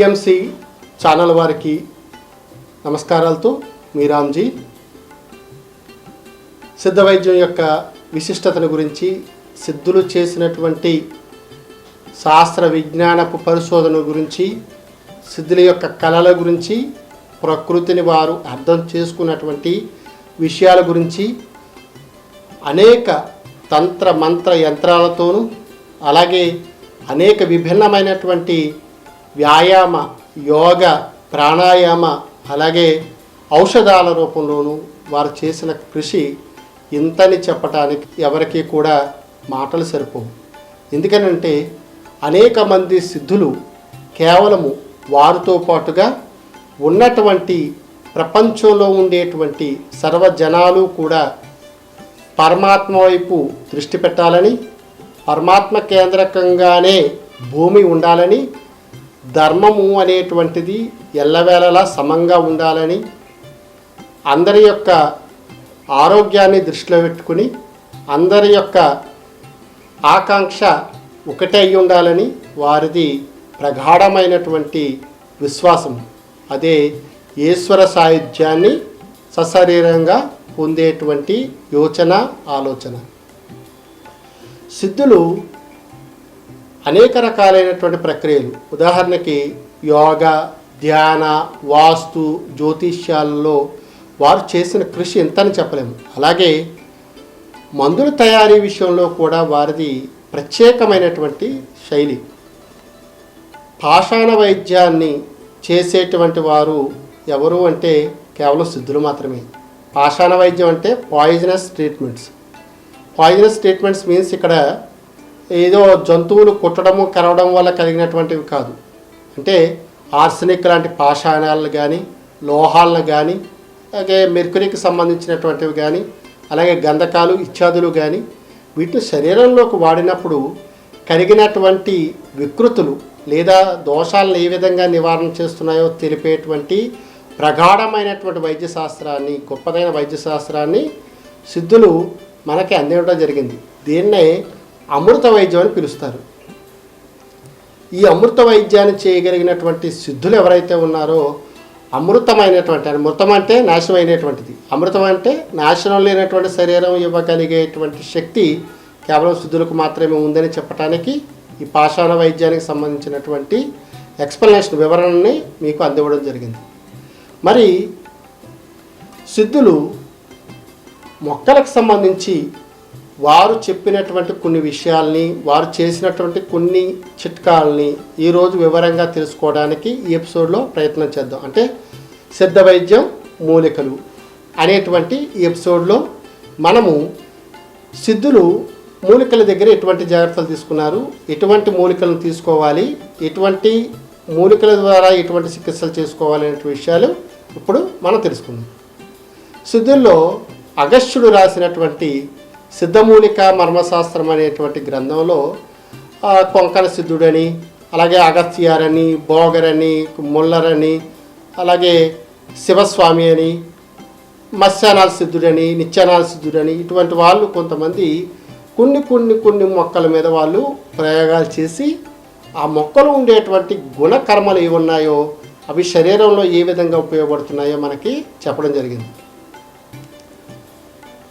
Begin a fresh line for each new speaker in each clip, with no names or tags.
PMC channel వారికి నమస్కారాలతో మీ రామ్జీ. సిద్ధ వైద్యం యొక్క విశిష్టతను గురించి సిద్ధులు చేసినటువంటి శాస్త్ర విజ్ఞానపు పరిశోధన గురించి సిద్ధుల యొక్క కళల గురించి ప్రకృతిని వారు అర్థం చేసుకున్నటువంటి విషయాల గురించి అనేక తంత్ర మంత్ర యంత్రాలతోనూ అలాగే అనేక విభిన్నమైనటువంటి వ్యాయామ యోగ ప్రాణాయామ అలాగే ఔషధాల రూపంలోనూ వారు చేసిన కృషి ఇంతని చెప్పటానికి ఎవరికి కూడా మాటలు సరిపోవు. ఎందుకనంటే అనేక మంది సిద్ధులు కేవలము వారితో పాటుగా ఉన్నటువంటి ప్రపంచంలో ఉండేటువంటి సర్వజనాలు కూడా పరమాత్మ వైపు దృష్టి పెట్టాలని పరమాత్మ కేంద్రకంగానే భూమి ఉండాలని ధర్మము అనేటువంటిది ఎల్లవేళలా సమంగా ఉండాలని అందరి యొక్క ఆరోగ్యాన్ని దృష్టిలో పెట్టుకుని అందరి యొక్క ఆకాంక్ష ఒకటే అయి ఉండాలని వారిది ప్రగాఢమైనటువంటి విశ్వాసం. అదే ఈశ్వర సాయుధ్యాన్ని సశరీరంగా పొందేటువంటి యోచన ఆలోచన. సిద్ధులు అనేక రకాలైనటువంటి ప్రక్రియలు. ఉదాహరణకి యోగ ధ్యాన వాస్తు జ్యోతిష్యాలలో వారు చేసిన కృషి ఎంతని చెప్పలేము. అలాగే మందుల తయారీ విషయంలో కూడా వారిది ప్రత్యేకమైనటువంటి శైలి. పాషాణ వైద్యాన్ని చేసేటువంటి వారు ఎవరు అంటే కేవలం సిద్ధులు మాత్రమే. పాషాణ వైద్యం అంటే poisonous treatments poisonous treatments means ఇక్కడ ఏదో జంతువులు కుట్టడము కరవడం వల్ల కలిగినటువంటివి కాదు. అంటే ఆర్సనిక్ లాంటి పాషాణాలను కానీ లోహాలను కానీ అలాగే మెర్కురీకి సంబంధించినటువంటివి కానీ అలాగే గంధకాలు ఇత్యాదులు కానీ వీటిని శరీరంలోకి వాడినప్పుడు కలిగినటువంటి వికృతులు లేదా దోషాలను ఏ విధంగా నివారణ చేస్తున్నాయో తెలిపేటువంటి ప్రగాఢమైనటువంటి వైద్య శాస్త్రాన్ని గొప్పదైన వైద్య శాస్త్రాన్ని సిద్ధులు మనకి అందించడం జరిగింది. దీన్నే అమృత వైద్యం అని పిలుస్తారు. ఈ అమృత వైద్యాన్ని చేయగలిగినటువంటి సిద్ధులు ఎవరైతే ఉన్నారో అమృతమైనటువంటి అమృతం అంటే నాశనమైనటువంటిది. అమృతం అంటే నాశనం లేనటువంటి శరీరం ఇవ్వగలిగేటువంటి శక్తి కేవలం సిద్ధులకు మాత్రమే ఉందని చెప్పడానికి ఈ పాషాణ వైద్యానికి సంబంధించినటువంటి ఎక్స్ప్లెనేషన్ వివరణని మీకు అందివ్వడం జరిగింది. మరి సిద్ధులు మొక్కలకు సంబంధించి వారు చెప్పినటువంటి కొన్ని విషయాల్ని వారు చేసినటువంటి కొన్ని చిట్కాలని ఈరోజు వివరంగా తెలుసుకోవడానికి ఈ ఎపిసోడ్లో ప్రయత్నం చేద్దాం. అంటే సిద్ధ వైద్యం మూలికలు అనేటువంటి ఈ ఎపిసోడ్లో మనము సిద్ధులు మూలికల దగ్గర ఎటువంటి జాగ్రత్తలు తీసుకున్నారు ఎటువంటి మూలికలను తీసుకోవాలి ఎటువంటి మూలికల ద్వారా ఎటువంటి చికిత్సలు చేసుకోవాలి అనే విషయాలు ఇప్పుడు మనం తెలుసుకుందాం. సిద్ధుల్లో అగస్త్యుడు రాసినటువంటి సిద్ధమూలిక మర్మశాస్త్రం అనేటువంటి గ్రంథంలో కొంకణ సిద్ధుడని అలాగే అగస్త్యారని బోగరని ముల్లరని అలాగే శివస్వామి అని మత్స్యానాల సిద్ధుడని నిత్యానాల సిద్ధుడని ఇటువంటి వాళ్ళు కొంతమంది కొన్ని కొన్ని కొన్ని మొక్కల మీద వాళ్ళు ప్రయోగాలు చేసి ఆ మొక్కలు ఉండేటువంటి గుణకర్మలు ఏవి ఉన్నాయో అవి శరీరంలో ఏ విధంగా ఉపయోగపడుతున్నాయో మనకి చెప్పడం జరిగింది.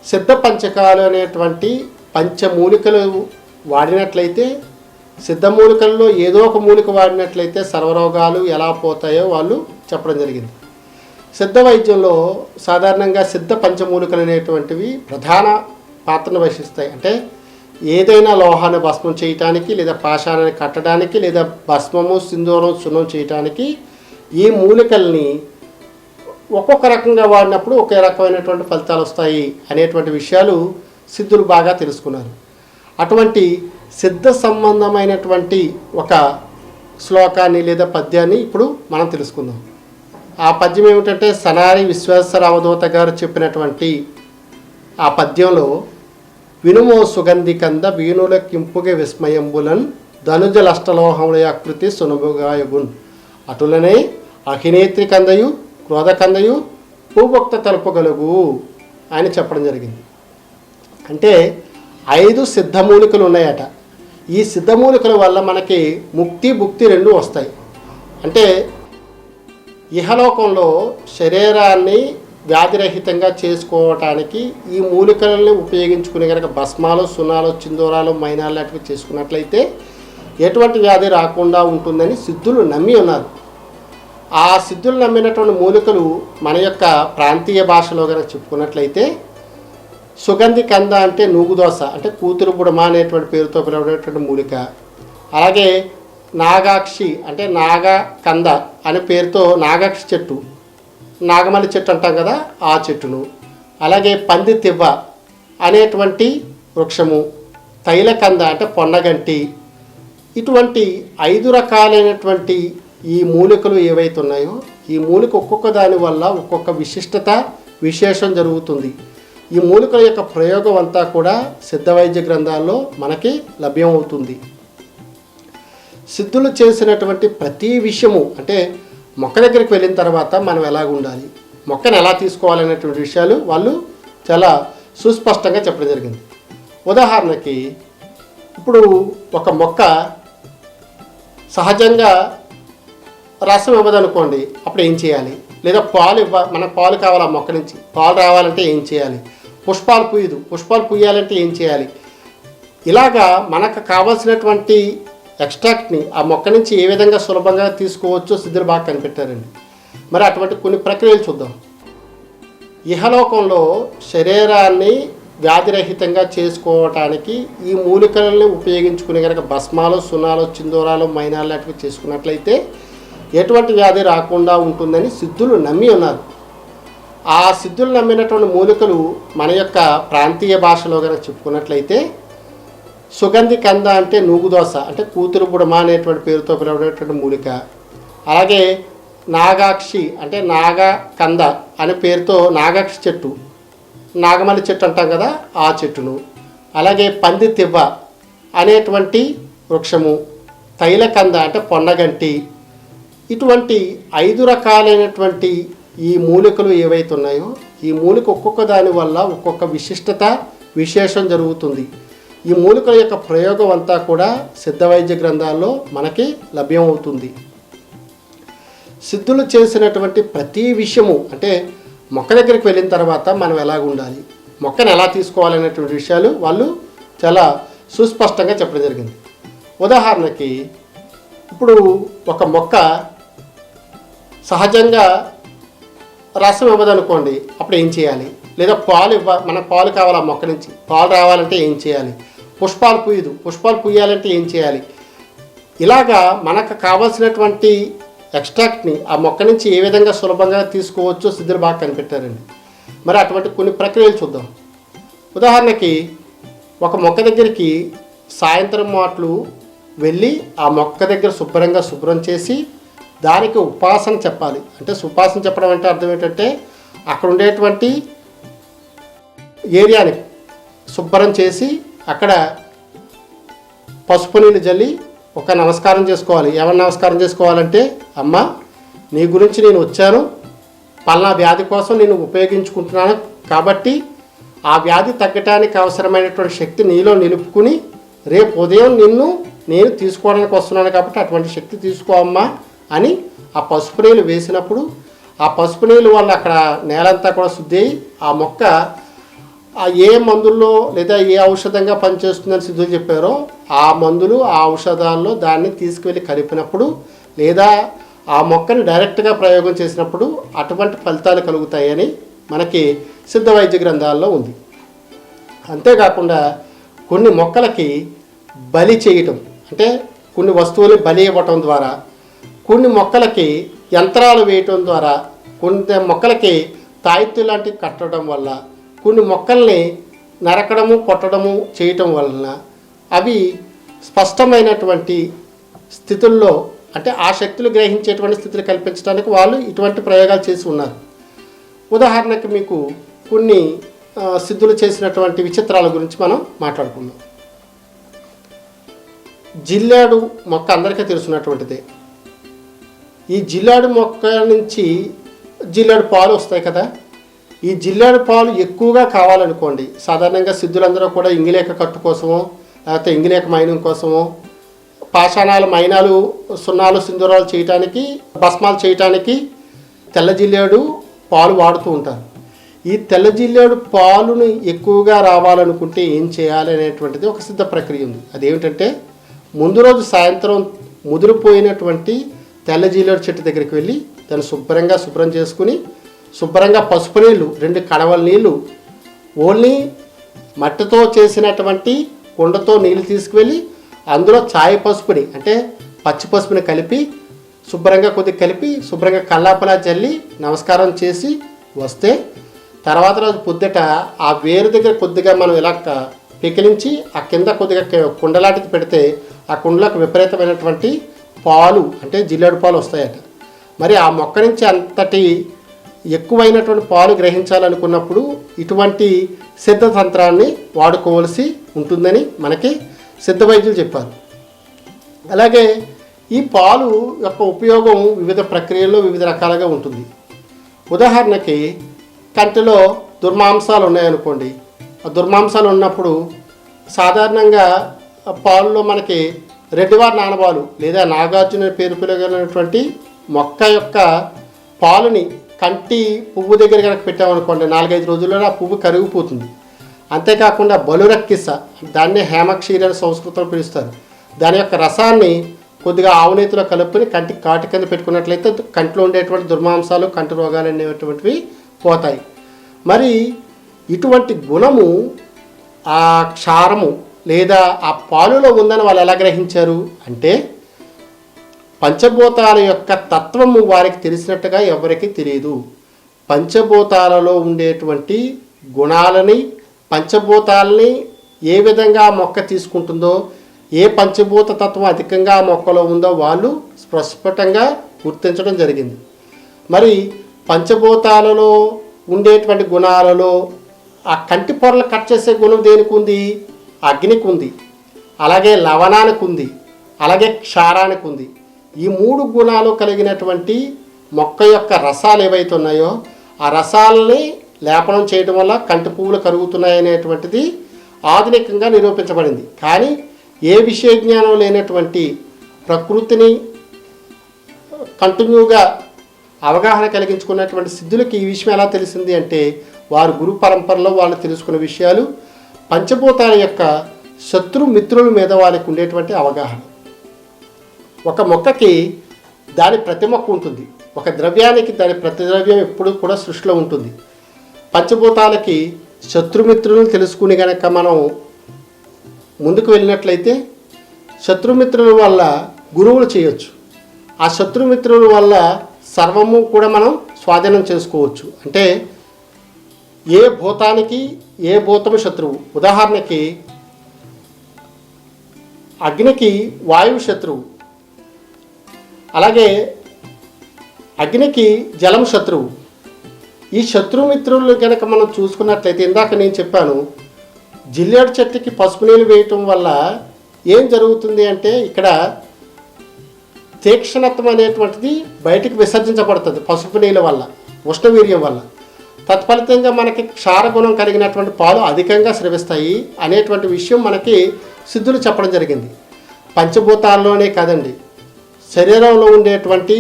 సిద్ధ పంచకాలు అనేటువంటి పంచమూలికలు వాడినట్లయితే సిద్ధమూలికల్లో ఏదో ఒక మూలిక వాడినట్లయితే సర్వరోగాలు ఎలా పోతాయో వాళ్ళు చెప్పడం జరిగింది. సిద్ధ వైద్యంలో సాధారణంగా సిద్ధ పంచమూలికలు అనేటువంటివి ప్రధాన పాత్రను వహిస్తాయి. అంటే ఏదైనా లోహాన్ని భస్మం చేయటానికి లేదా పాషాణాన్ని కట్టడానికి లేదా భస్మము సింధూరం సున్నం చేయటానికి ఈ మూలికల్ని ఒక్కొక్క రకంగా వాడినప్పుడు ఒకే రకమైనటువంటి ఫలితాలు వస్తాయి అనేటువంటి విషయాలు సిద్ధులు బాగా తెలుసుకున్నారు. అటువంటి సిద్ధ సంబంధమైనటువంటి ఒక శ్లోకాన్ని లేదా పద్యాన్ని ఇప్పుడు మనం తెలుసుకుందాం. ఆ పద్యం ఏమిటంటే సనారి విశ్వేశ్వరావధూత గారు చెప్పినటువంటి ఆ పద్యంలో వినుమో సుగంధి కంద వీణుల కింపుగ విస్మయంబులన్ ధనుజలష్టలోహముల ఆకృతి సునుభుగాయగున్. అటులనే అహినేత్రి కందయు రోధకందయు పూభక్త తలుపగలుగు అని చెప్పడం జరిగింది. అంటే ఐదు సిద్ధమూలికలు ఉన్నాయట. ఈ సిద్ధమూలికల వల్ల మనకి ముక్తి భుక్తి రెండు వస్తాయి. అంటే ఇహలోకంలో శరీరాన్ని వ్యాధిరహితంగా చేసుకోవటానికి ఈ మూలికలను ఉపయోగించుకుని కనుక భస్మాలు సున్నాలు చిందూరాలు మైనాలు లాంటివి చేసుకున్నట్లయితే ఎటువంటి వ్యాధి రాకుండా ఉంటుందని సిద్ధులు నమ్మి ఉన్నారు. ఆ సిద్ధులు నమ్మినటువంటి మూలికలు మన యొక్క ప్రాంతీయ భాషలో కనుక చెప్పుకున్నట్లయితే సుగంధి కంద అంటే నూగుదోస అంటే కూతురు బుడమ అనేటువంటి పేరుతో పిలవడేటువంటి మూలిక. అలాగే నాగాక్షి అంటే నాగ కంద అనే పేరుతో నాగాక్షి చెట్టు. నాగమల్లి చెట్టు అంటాం కదా ఆ చెట్టును. అలాగే పంది తివ్వ అనేటువంటి వృక్షము. తైలకంద అంటే పొన్నగంటి. ఇటువంటి ఐదు రకాలైనటువంటి ఈ మూలికలు ఏవైతే ఉన్నాయో ఈ మూలిక ఒక్కొక్క దాని వల్ల ఒక్కొక్క విశిష్టత విశేషం జరుగుతుంది. ఈ మూలికల యొక్క ప్రయోగం అంతా కూడా సిద్ధ వైద్య గ్రంథాల్లో మనకి లభ్యమవుతుంది. సిద్ధులు చేసినటువంటి ప్రతి విషయము అంటే మొక్క దగ్గరికి వెళ్ళిన తర్వాత మనం ఎలాగ ఉండాలి మొక్కను ఎలా తీసుకోవాలనేటువంటి విషయాలు వాళ్ళు చాలా సుస్పష్టంగా చెప్పడం జరిగింది. ఉదాహరణకి ఇప్పుడు ఒక మొక్క సహజంగా రసం ఇవ్వదనుకోండి అప్పుడు ఏం చేయాలి? లేదా పాలు ఇవ్వ మన పాలు కావాలి ఆ మొక్క నుంచి? పాలు రావాలంటే ఏం చేయాలి? పుష్పాలు పూయదు. పుష్పాలు పూయాలంటే ఏం చేయాలి? ఇలాగా మనకు కావాల్సినటువంటి ఎక్స్ట్రాక్ట్ని ఆ మొక్క నుంచి ఏ విధంగా సులభంగా తీసుకోవచ్చో సిద్ధులు బాగా కనిపెట్టారండి. మరి అటువంటి కొన్ని ప్రక్రియలు చూద్దాం. ఇహలోకంలో శరీరాన్ని వ్యాధిరహితంగా చేసుకోవటానికి ఈ మూలికలని ఉపయోగించుకుని కనుక భస్మాలు సున్నాలు చిందూరాలు మైనాలు లాంటివి చేసుకున్నట్లయితే ఎటువంటి వ్యాధి రాకుండా ఉంటుందని సిద్ధులు నమ్మి ఉన్నారు. ఆ సిద్ధులు నమ్మినటువంటి మూలికలు మన యొక్క ప్రాంతీయ భాషలో కనుక చెప్పుకున్నట్లయితే సుగంధి కంద అంటే నూగుదోస అంటే కూతురు బుడమ అనేటువంటి పేరుతో పిలవడేటువంటి మూలిక. అలాగే నాగాక్షి అంటే నాగ కంద అనే పేరుతో నాగాక్షి చెట్టు. నాగమల్లి చెట్టు అంటాం కదా ఆ చెట్టును. అలాగే పంది తివ్వ అనేటువంటి వృక్షము. తైలకంద అంటే పొన్నగంటి ఇటువంటి ఐదు రకాలైనటువంటి ఈ మూలికలు ఏవైతే ఉన్నాయో ఈ మూలిక ఒక్కొక్క దాని వల్ల ఒక్కొక్క విశిష్టత విశేషం జరుగుతుంది. ఈ మూలికల యొక్క ప్రయోగం అంతా కూడా సిద్ధ వైద్య గ్రంథాల్లో మనకి లభ్యమవుతుంది. సిద్ధులు చేసినటువంటి ప్రతి విషయము అంటే మొక్క దగ్గరికి వెళ్ళిన తర్వాత మనం ఎలాగ ఉండాలి మొక్కను ఎలా తీసుకోవాలనేటువంటి విషయాలు వాళ్ళు చాలా సుస్పష్టంగా చెప్పడం జరిగింది. ఉదాహరణకి ఇప్పుడు ఒక మొక్క సహజంగా రసం ఇవ్వదనుకోండి అప్పుడు ఏం చేయాలి? లేదా పాలు ఇవ్వ మన పాలు కావాలి ఆ మొక్క నుంచి? పాలు రావాలంటే ఏం చేయాలి? పుష్పాలు పూయదు. పుష్పాలు పూయాలంటే ఏం చేయాలి? ఇలాగా మనకు కావాల్సినటువంటి ఎక్స్ట్రాక్ట్ని ఆ మొక్క నుంచి ఏ విధంగా సులభంగా తీసుకోవచ్చో సిద్ధులు బాగా కనిపెట్టారండి. మరి అటువంటి కొన్ని ప్రక్రియలు చూద్దాం. ఉదాహరణకి ఒక మొక్క దగ్గరికి సాయంత్రం మాటలు వెళ్ళి ఆ మొక్క దగ్గర శుభ్రంగా శుభ్రం చేసి దానికి ఉపాసన చెప్పాలి. అంటే సుపాసన చెప్పడం అంటే అర్థం ఏంటంటే అక్కడ ఉండేటువంటి ఏరియాని శుభ్రం చేసి అక్కడ పసుపు నీళ్ళు జల్లి ఒక నమస్కారం చేసుకోవాలి. ఏమన్నా నమస్కారం చేసుకోవాలంటే అమ్మ నీ గురించి నేను వచ్చాను. పలానా వ్యాధి కోసం నేను ఉపయోగించుకుంటున్నాను. కాబట్టి ఆ వ్యాధి తగ్గటానికి అవసరమైనటువంటి శక్తి నీలో నిలుపుకుని రేపు ఉదయం నిన్ను నేను తీసుకోవడానికి వస్తున్నాను కాబట్టి అటువంటి శక్తి తీసుకో అమ్మా. అని ఆ పసుపు నీళ్ళు వేసినప్పుడు ఆ పసుపు నీళ్ళు వల్ల అక్కడ నేలంతా కూడా శుద్ధి అయ్యి ఆ మొక్క ఆ ఏ మందుల్లో లేదా ఏ ఔషధంగా పనిచేస్తుందని సిద్ధులు చెప్పారో ఆ మందులు ఆ ఔషధాల్లో దాన్ని తీసుకువెళ్ళి కలిపినప్పుడు లేదా ఆ మొక్కని డైరెక్ట్గా ప్రయోగం చేసినప్పుడు అటువంటి ఫలితాలు కలుగుతాయని మనకి సిద్ధ వైద్య గ్రంథాల్లో ఉంది. అంతేకాకుండా కొన్ని మొక్కలకి బలి చేయటం అంటే కొన్ని వస్తువులు బలి ఇవ్వటం ద్వారా కొన్ని మొక్కలకి యంత్రాలు వేయటం ద్వారా కొన్ని మొక్కలకి తాయిత్తు లాంటివి కట్టడం వల్ల కొన్ని మొక్కల్ని నరకడము కొట్టడము చేయటం వలన అవి స్పష్టమైనటువంటి స్థితుల్లో అంటే ఆ శక్తులు గ్రహించేటువంటి స్థితిని కల్పించడానికి వాళ్ళు ఇటువంటి ప్రయోగాలు చేసి ఉన్నారు. ఉదాహరణకు మీకు కొన్ని సిద్ధులు చేసినటువంటి విచిత్రాల గురించి మనం మాట్లాడుకుందాం. జిల్లాడు మొక్క అందరికీ తెలుసున్నటువంటిదే. ఈ జిల్లాడు మొక్క నుంచి జిల్లాడు పాలు వస్తాయి కదా? ఈ జిల్లాడు పాలు ఎక్కువగా కావాలనుకోండి సాధారణంగా సిద్ధులందరూ కూడా ఇంగిలేక కట్టు కోసమో లేకపోతే ఇంగిలేక మైనం కోసమో పాషాణాలు మైనాలు సున్నాలు సింధూరాలు చేయటానికి భస్మాలు చేయటానికి తెల్ల జిల్లేడు పాలు వాడుతూ ఉంటారు. ఈ తెల్ల జిల్లేడు పాలును ఎక్కువగా రావాలనుకుంటే ఏం చేయాలి అనేటువంటిది ఒక సిద్ధ ప్రక్రియ ఉంది. అదేమిటంటే ముందు రోజు సాయంత్రం ముదిరిపోయినటువంటి తెల్ల జీలేడు చెట్టు దగ్గరికి వెళ్ళి దాన్ని శుభ్రంగా శుభ్రం చేసుకుని శుభ్రంగా పసుపు నీళ్ళు రెండు కడవల నీళ్ళు ఓన్లీ మట్టితో చేసినటువంటి కుండతో నీళ్ళు తీసుకువెళ్ళి అందులో చాయ్ పసుపుని అంటే పచ్చి పసుపుని కలిపి శుభ్రంగా కొద్దిగా కలిపి శుభ్రంగా కల్లాపలా చల్లి నమస్కారం చేసి వస్తే తర్వాత రోజు పొద్దుట ఆ వేరు దగ్గర కొద్దిగా మనం ఇలా పికిలించి ఆ కింద కొద్దిగా కుండలాంటిది పెడితే ఆ కుండలకు విపరీతమైనటువంటి పాలు అంటే జిల్లేడు పాలు వస్తాయట. మరి ఆ మొక్క నుంచి అంతటి ఎక్కువైనటువంటి పాలు గ్రహించాలనుకున్నప్పుడు ఇటువంటి సిద్ధ తంత్రాన్ని వాడుకోవలసి ఉంటుందని మనకి సిద్ధ వైద్యులు చెప్పారు. అలాగే ఈ పాలు యొక్క ఉపయోగం వివిధ ప్రక్రియల్లో వివిధ రకాలుగా ఉంటుంది. ఉదాహరణకి కంటిలో దుర్మాంసాలు ఉన్నాయనుకోండి. ఆ దుర్మాంసాలు ఉన్నప్పుడు సాధారణంగా పాలులో పాలలో మనకి రెడ్డివారి నానబాలు లేదా నాగార్జున పేరు పిలగలిగినటువంటి మొక్క యొక్క పాలుని కంటి పువ్వు దగ్గర కనుక పెట్టామనుకోండి నాలుగైదు రోజుల్లో ఆ పువ్వు కరిగిపోతుంది. అంతేకాకుండా బలురక్కిస దాన్నే హేమక్షీర అని సంస్కృతంలో పిలుస్తారు. దాని యొక్క రసాన్ని కొద్దిగా ఆవునేతిలో కలుపుకొని కంటి కాటి కింద పెట్టుకున్నట్లయితే కంటిలో ఉండేటువంటి దుర్మాంసాలు కంటి రోగాలు అనేటువంటివి పోతాయి. మరి ఇటువంటి గుణము ఆ క్షారము లేదా ఆ పాలులో ఉందని వాళ్ళు ఎలా గ్రహించారు? అంటే పంచభూతాల యొక్క తత్వము వారికి తెలిసినట్టుగా ఎవరికి తెలియదు. పంచభూతాలలో ఉండేటువంటి గుణాలని పంచభూతాలని ఏ విధంగా మొక్క తీసుకుంటుందో ఏ పంచభూత తత్వం అధికంగా మొక్కలో ఉందో వాళ్ళు స్పష్టంగా గుర్తించడం జరిగింది. మరి పంచభూతాలలో ఉండేటువంటి గుణాలలో ఆ కంటి పొరలు కట్ చేసే గుణం దేనికి ఉంది? అగ్నికి ఉంది అలాగే లవణానికి ఉంది అలాగే క్షారానికి ఉంది ఈ మూడు గుణాలు కలిగినటువంటి మొక్క యొక్క రసాలు ఏవైతే ఉన్నాయో ఆ రసాలని లేపనం చేయడం వల్ల కంటి పువ్వులు కరుగుతున్నాయనేటువంటిది ఆధునికంగా నిరూపించబడింది. కానీ ఏ విషయ జ్ఞానం లేనటువంటి ప్రకృతిని కంటిన్యూగా అవగాహన కలిగించుకున్నటువంటి సిద్ధులకి ఈ విషయం ఎలా తెలిసింది అంటే వారు గురు పరంపరలో వాళ్ళు తెలుసుకున్న విషయాలు పంచభూతాల యొక్క శత్రు మిత్రుల మీద వాళ్ళకి ఉండేటువంటి అవగాహన. ఒక మొక్కకి దాని ప్రతి మొక్క ఉంటుంది. ఒక ద్రవ్యానికి దాని ప్రతి ద్రవ్యం ఎప్పుడు కూడా సృష్టిలో ఉంటుంది. పంచభూతాలకి శత్రుమిత్రులను తెలుసుకుని గనక మనం ముందుకు వెళ్ళినట్లయితే శత్రుమిత్రుల వల్ల గురువులు చేయొచ్చు. ఆ శత్రుమిత్రుల వల్ల సర్వము కూడా మనం స్వాధీనం చేసుకోవచ్చు. అంటే ఏ భూతానికి ఏ భూతము శత్రువు? ఉదాహరణకి అగ్నికి వాయువు శత్రువు. అలాగే అగ్నికి జలం శత్రువు. ఈ శత్రుమిత్రులు కనుక మనం చూసుకున్నట్లయితే ఇందాక నేను చెప్పాను జిల్లేడు చెట్టుకి పసుపు నీళ్ళు వేయటం వల్ల ఏం జరుగుతుంది అంటే ఇక్కడ తీక్షణత్వం అనేటువంటిది బయటికి విసర్జించబడుతుంది పసుపు నీళ్ళ వల్ల ఉష్ణవీర్యం వల్ల. తత్ఫలితంగా మనకి క్షారగుణం కలిగినటువంటి పాలు అధికంగా స్రవిస్తాయి అనేటువంటి విషయం మనకి సిద్ధులు చెప్పడం జరిగింది. పంచభూతాల్లోనే కాదండి. శరీరంలో ఉండేటువంటి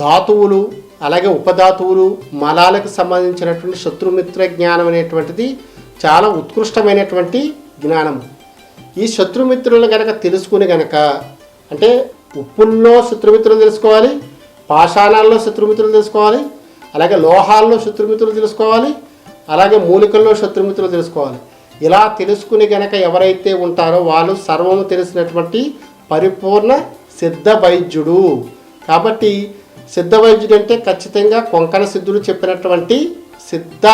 ధాతువులు అలాగే ఉపధాతువులు మలాలకు సంబంధించినటువంటి శత్రుమిత్ర జ్ఞానం అనేటువంటిది చాలా ఉత్కృష్టమైనటువంటి జ్ఞానం. ఈ శత్రుమిత్రులను కనుక తెలుసుకుని గనక అంటే ఉప్పుల్లో శత్రుమిత్రులు తెలుసుకోవాలి పాషాణాల్లో శత్రుమిత్రులు తెలుసుకోవాలి అలాగే లోహాల్లో శత్రుమిత్రులు తెలుసుకోవాలి అలాగే మూలికల్లో శత్రుమిత్రులు తెలుసుకోవాలి. ఇలా తెలుసుకుని గనక ఎవరైతే ఉంటారో వాళ్ళు సర్వము తెలిసినటువంటి పరిపూర్ణ సిద్ధ వైద్యుడు. కాబట్టి సిద్ధ వైద్యుడు అంటే ఖచ్చితంగా కొంకణ సిద్ధుడు చెప్పినటువంటి సిద్ధ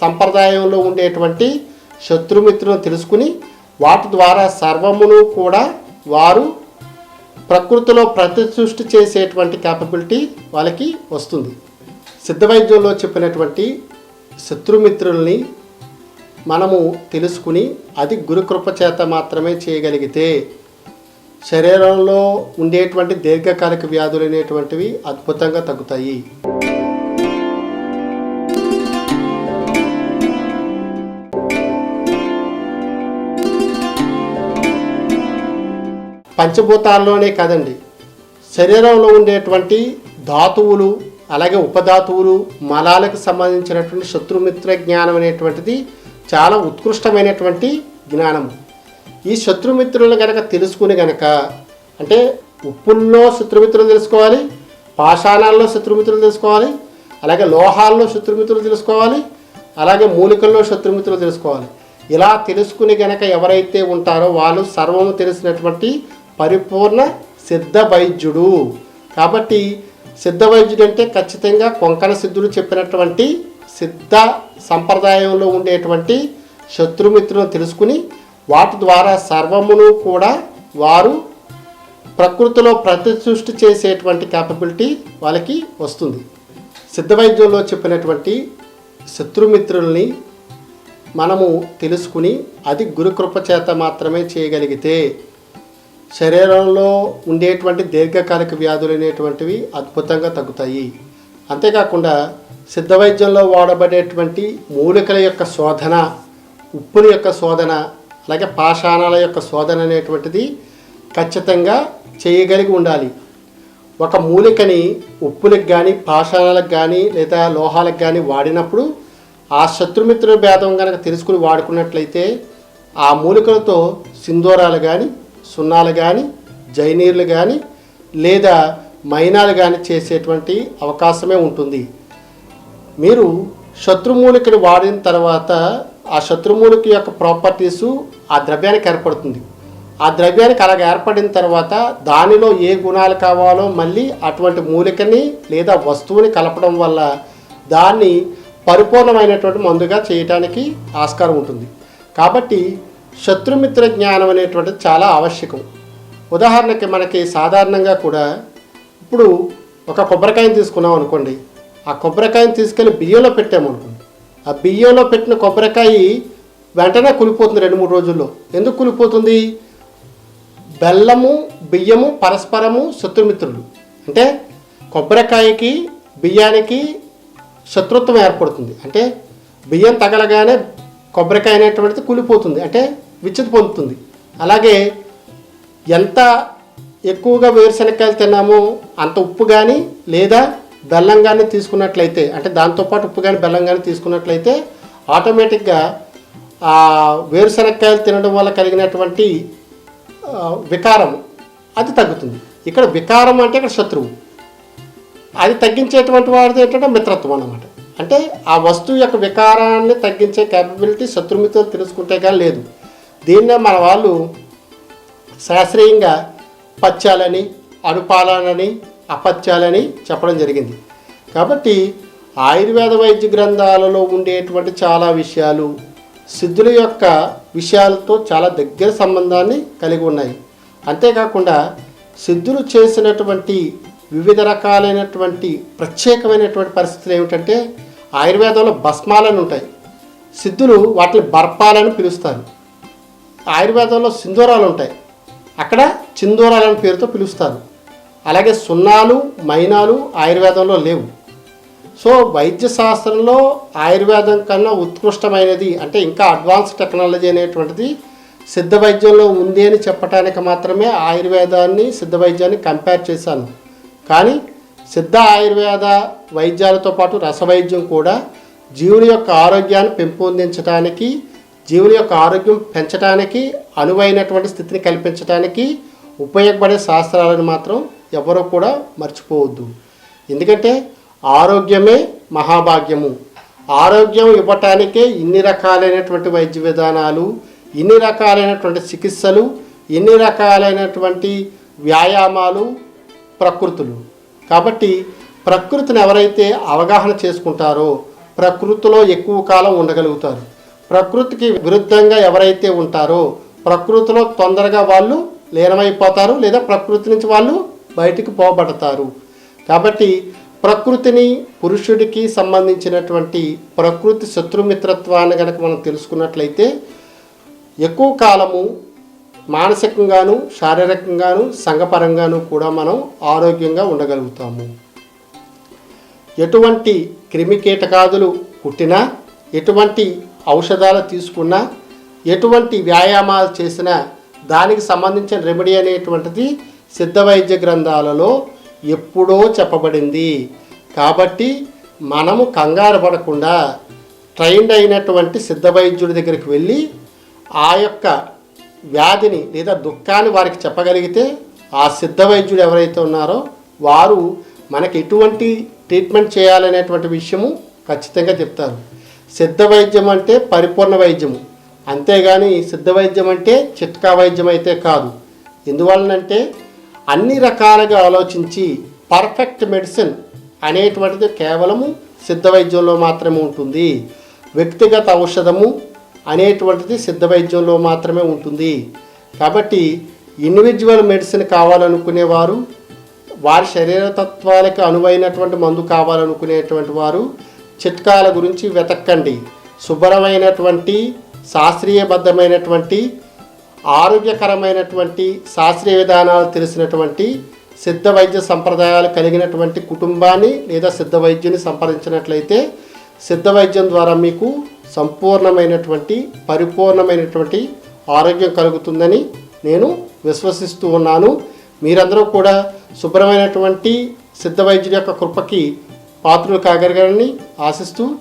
సంప్రదాయంలో ఉండేటువంటి శత్రుమిత్రులను తెలుసుకుని వాటి ద్వారా సర్వమును కూడా వారు ప్రకృతిలో ప్రతి సృష్టి చేసేటువంటి క్యాపబిలిటీ వాళ్ళకి వస్తుంది. సిద్ధ వైద్యంలో చెప్పినటువంటి శత్రుమిత్రుల్ని మనము తెలుసుకుని అది గురుకృప చేత మాత్రమే చేయగలిగితే శరీరంలో ఉండేటువంటి దీర్ఘకాలిక వ్యాధులు అనేటువంటివి అద్భుతంగా తగ్గుతాయి. పంచభూతాల్లోనే కాదండి శరీరంలో ఉండేటువంటి ధాతువులు అలాగే ఉపధాతువులు మలాలకు సంబంధించినటువంటి శత్రుమిత్ర జ్ఞానం అనేటువంటిది చాలా ఉత్కృష్టమైనటువంటి జ్ఞానము ఈ శత్రుమిత్రులను కనుక తెలుసుకుని గనక అంటే ఉప్పుల్లో శత్రుమిత్రులు తెలుసుకోవాలి పాషాణాల్లో శత్రుమిత్రులు తెలుసుకోవాలి అలాగే లోహాల్లో శత్రుమిత్రులు తెలుసుకోవాలి అలాగే మూలికల్లో శత్రుమిత్రులు తెలుసుకోవాలి. ఇలా తెలుసుకుని గనక ఎవరైతే ఉంటారో వాళ్ళు సర్వము తెలిసినటువంటి పరిపూర్ణ సిద్ధ వైద్యుడు. కాబట్టి సిద్ధ వైద్యుడు అంటే ఖచ్చితంగా కొంకణ సిద్ధులు చెప్పినటువంటి సిద్ధ సంప్రదాయంలో ఉండేటువంటి శత్రుమిత్రులను తెలుసుకుని వాటి ద్వారా సర్వమును కూడా వారు ప్రకృతిలో ప్రతిసృష్టి చేసేటువంటి క్యాపబిలిటీ వాళ్ళకి వస్తుంది. సిద్ధ వైద్యంలో చెప్పినటువంటి శత్రుమిత్రుల్ని మనము తెలుసుకుని అది గురుకృప చేత మాత్రమే చేయగలిగితే శరీరంలో ఉండేటువంటి దీర్ఘకాలిక వ్యాధులు అనేటువంటివి అద్భుతంగా తగ్గుతాయి. అంతేకాకుండా సిద్ధ వైద్యంలో వాడబడేటువంటి మూలికల యొక్క శోధన ఉప్పుల యొక్క శోధన అలాగే పాషాణాల యొక్క శోధన అనేటువంటిది ఖచ్చితంగా చేయగలిగి ఉండాలి. ఒక మూలికని ఉప్పులకు కానీ పాషాణాలకు కానీ లేదా లోహాలకు కానీ వాడినప్పుడు ఆ శత్రుమిత్రుల భేదం కనుక తెలుసుకుని వాడుకున్నట్లయితే ఆ మూలికలతో సింధూరాలు కానీ సున్నాలు కానీ జైనీర్లు కానీ లేదా మైనాలు కానీ చేసేటువంటి అవకాశమే ఉంటుంది. మీరు శత్రుమూలికని వాడిన తర్వాత ఆ శత్రుమూలిక యొక్క ప్రాపర్టీసు ఆ ద్రవ్యానికి ఏర్పడుతుంది. ఆ ద్రవ్యానికి అలాగ ఏర్పడిన తర్వాత దానిలో ఏ గుణాలు కావాలో మళ్ళీ అటువంటి మూలికని లేదా వస్తువుని కలపడం వల్ల దాన్ని పరిపూర్ణమైనటువంటి మందుగా చేయటానికి ఆస్కారం ఉంటుంది. కాబట్టి శత్రుమిత్ర జ్ఞానం అనేటువంటిది చాలా ఆవశ్యకం. ఉదాహరణకి మనకి సాధారణంగా కూడా ఇప్పుడు ఒక కొబ్బరికాయని తీసుకున్నాం అనుకోండి. ఆ కొబ్బరికాయని తీసుకెళ్ళి బియ్యంలో పెట్టాము అనుకోండి. ఆ బియ్యంలో పెట్టిన కొబ్బరికాయ వెంటనే కులిపోతుంది రెండు మూడు రోజుల్లో. ఎందుకు కులిపోతుంది? బెల్లము బియ్యము పరస్పరము శత్రుమిత్రులు. అంటే కొబ్బరికాయకి బియ్యానికి శత్రుత్వం ఏర్పడుతుంది. అంటే బియ్యం తగలగానే కొబ్బరికాయ అనేటువంటిది కూలిపోతుంది అంటే విచ్ఛితి పొందుతుంది. అలాగే ఎంత ఎక్కువగా వేరుశనక్కాయలు తిన్నామో అంత ఉప్పు కానీ లేదా బెల్లం కానీ తీసుకున్నట్లయితే అంటే దాంతోపాటు ఉప్పు కానీ బెల్లం కానీ తీసుకున్నట్లయితే ఆటోమేటిక్గా ఆ వేరుశనక్కాయలు తినడం వల్ల కలిగినటువంటి వికారం అది తగ్గుతుంది. ఇక్కడ వికారం అంటే ఇక్కడ శత్రువు. అది తగ్గించేటువంటి వాడిది ఏంటంటే మిత్రత్వం అన్నమాట. అంటే ఆ వస్తువు యొక్క వికారాన్ని తగ్గించే క్యాపబిలిటీ శత్రుమిత్రులు తెలుసుకుంటే కానీ లేదు. దీన్నే మన వాళ్ళు శాస్త్రీయంగా పత్యాలని అనుపాలనని అపత్యాలని చెప్పడం జరిగింది. కాబట్టి ఆయుర్వేద వైద్య గ్రంథాలలో ఉండేటువంటి చాలా విషయాలు సిద్ధుల యొక్క విషయాలతో చాలా దగ్గర సంబంధాన్ని కలిగి ఉన్నాయి. అంతేకాకుండా సిద్ధులు చేసినటువంటి వివిధ రకాలైనటువంటి ప్రత్యేకమైనటువంటి పరిస్థితులు ఏమిటంటే ఆయుర్వేదంలో భస్మాలని ఉంటాయి. సిద్ధులు వాటిని బర్పాలని పిలుస్తారు. ఆయుర్వేదంలో సింధూరాలు ఉంటాయి. అక్కడ చిందూరాలని పేరుతో పిలుస్తారు. అలాగే సున్నాలు మైనాలు ఆయుర్వేదంలో లేవు. సో వైద్య శాస్త్రంలో ఆయుర్వేదం కన్నా ఉత్కృష్టమైనది అంటే ఇంకా అడ్వాన్స్ టెక్నాలజీ అనేటువంటిది సిద్ధ వైద్యంలో ఉంది అని చెప్పడానికి మాత్రమే ఆయుర్వేదాన్ని సిద్ధ వైద్యాన్ని కంపేర్ చేశాను. కానీ సిద్ధ ఆయుర్వేద వైద్యాలతో పాటు రసవైద్యం కూడా జీవుని యొక్క ఆరోగ్యాన్ని పెంపొందించడానికి జీవుని యొక్క ఆరోగ్యం పెంచడానికి అనువైనటువంటి స్థితిని కల్పించడానికి ఉపయోగపడే శాస్త్రాలను మాత్రం ఎవరూ కూడా మర్చిపోవద్దు. ఎందుకంటే ఆరోగ్యమే మహాభాగ్యము. ఆరోగ్యం ఇవ్వటానికే ఇన్ని రకాలైనటువంటి వైద్య విధానాలు ఇన్ని రకాలైనటువంటి చికిత్సలు ఇన్ని రకాలైనటువంటి వ్యాయామాలు ప్రకృతులు. కాబట్టి ప్రకృతిని ఎవరైతే అవగాహన చేసుకుంటారో ప్రకృతిలో ఎక్కువ కాలం ఉండగలుగుతారు. ప్రకృతికి విరుద్ధంగా ఎవరైతే ఉంటారో ప్రకృతిలో తొందరగా వాళ్ళు లీనమైపోతారు లేదా ప్రకృతి నుంచి వాళ్ళు బయటికి పోబడతారు. కాబట్టి ప్రకృతిని పురుషుడికి సంబంధించినటువంటి ప్రకృతి శత్రుమిత్రత్వాన్ని కనుక మనం తెలుసుకున్నట్లయితే ఎక్కువ కాలము మానసికంగాను శారీరకంగాను సంఘపరంగాను కూడా మనం ఆరోగ్యంగా ఉండగలుగుతాము. ఎటువంటి క్రిమి కీటకాదులు పుట్టినా ఎటువంటి ఔషధాలు తీసుకున్నా ఎటువంటి వ్యాయామాలు చేసినా దానికి సంబంధించిన రెమెడీ అనేటువంటిది సిద్ధ వైద్య గ్రంథాలలో ఎప్పుడో చెప్పబడింది. కాబట్టి మనము కంగారు పడకుండా ట్రైన్డ్ అయినటువంటి సిద్ధ వైద్యుడి దగ్గరికి వెళ్ళి ఆ యొక్క వ్యాధిని లేదా దుఃఖాన్ని వారికి చెప్పగలిగితే ఆ సిద్ధ వైద్యుడు ఎవరైతే ఉన్నారో వారు మనకి ఎటువంటి ట్రీట్మెంట్ చేయాలనేటువంటి విషయము ఖచ్చితంగా చెప్తారు. సిద్ధ వైద్యం అంటే పరిపూర్ణ వైద్యము. అంతేగాని సిద్ధ వైద్యం అంటే చిట్కా వైద్యం అయితే కాదు. ఎందువలనంటే అన్ని రకాలుగా ఆలోచించి పర్ఫెక్ట్ మెడిసిన్ అనేటువంటిది కేవలము సిద్ధ వైద్యంలో మాత్రమే ఉంటుంది. వ్యక్తిగత ఔషధము అనేటువంటిది సిద్ధ వైద్యంలో మాత్రమే ఉంటుంది. కాబట్టి ఇండివిజువల్ మెడిసిన్ కావాలనుకునేవారు వారి శరీర తత్వాలకు అనువైనటువంటి మందు కావాలనుకునేటువంటి వారు చిట్కాల గురించి వెతక్కండి. శుభ్రమైనటువంటి శాస్త్రీయబద్ధమైనటువంటి ఆరోగ్యకరమైనటువంటి శాస్త్రీయ విధానాలు తెలిసినటువంటి సిద్ధ వైద్య సంప్రదాయాలు కలిగినటువంటి కుటుంబాన్ని లేదా సిద్ధ వైద్యుని సంప్రదించినట్లయితే సిద్ధ వైద్యం ద్వారా మీకు సంపూర్ణమైనటువంటి పరిపూర్ణమైనటువంటి ఆరోగ్యం కలుగుతుందని నేను విశ్వసిస్తూ ఉన్నాను. మీరందరూ కూడా శుభ్రమైనటువంటి సిద్ధ వైద్యుడి యొక్క కృపకి పాత్రలు కాగలగాలని ఆశిస్తూ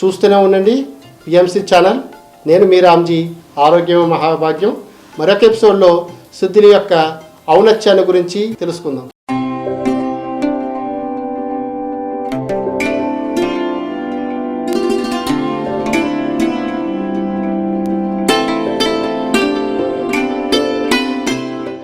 చూస్తూనే ఉండండి. పిఎంసి ఛానల్ నేను మీ రామ్జీ ఆరోగ్యం మహాభాగ్యం. మరొక ఎపిసోడ్లో సిద్ధుల యొక్క ఔన్నత్యాన్ని గురించి తెలుసుకుందాం.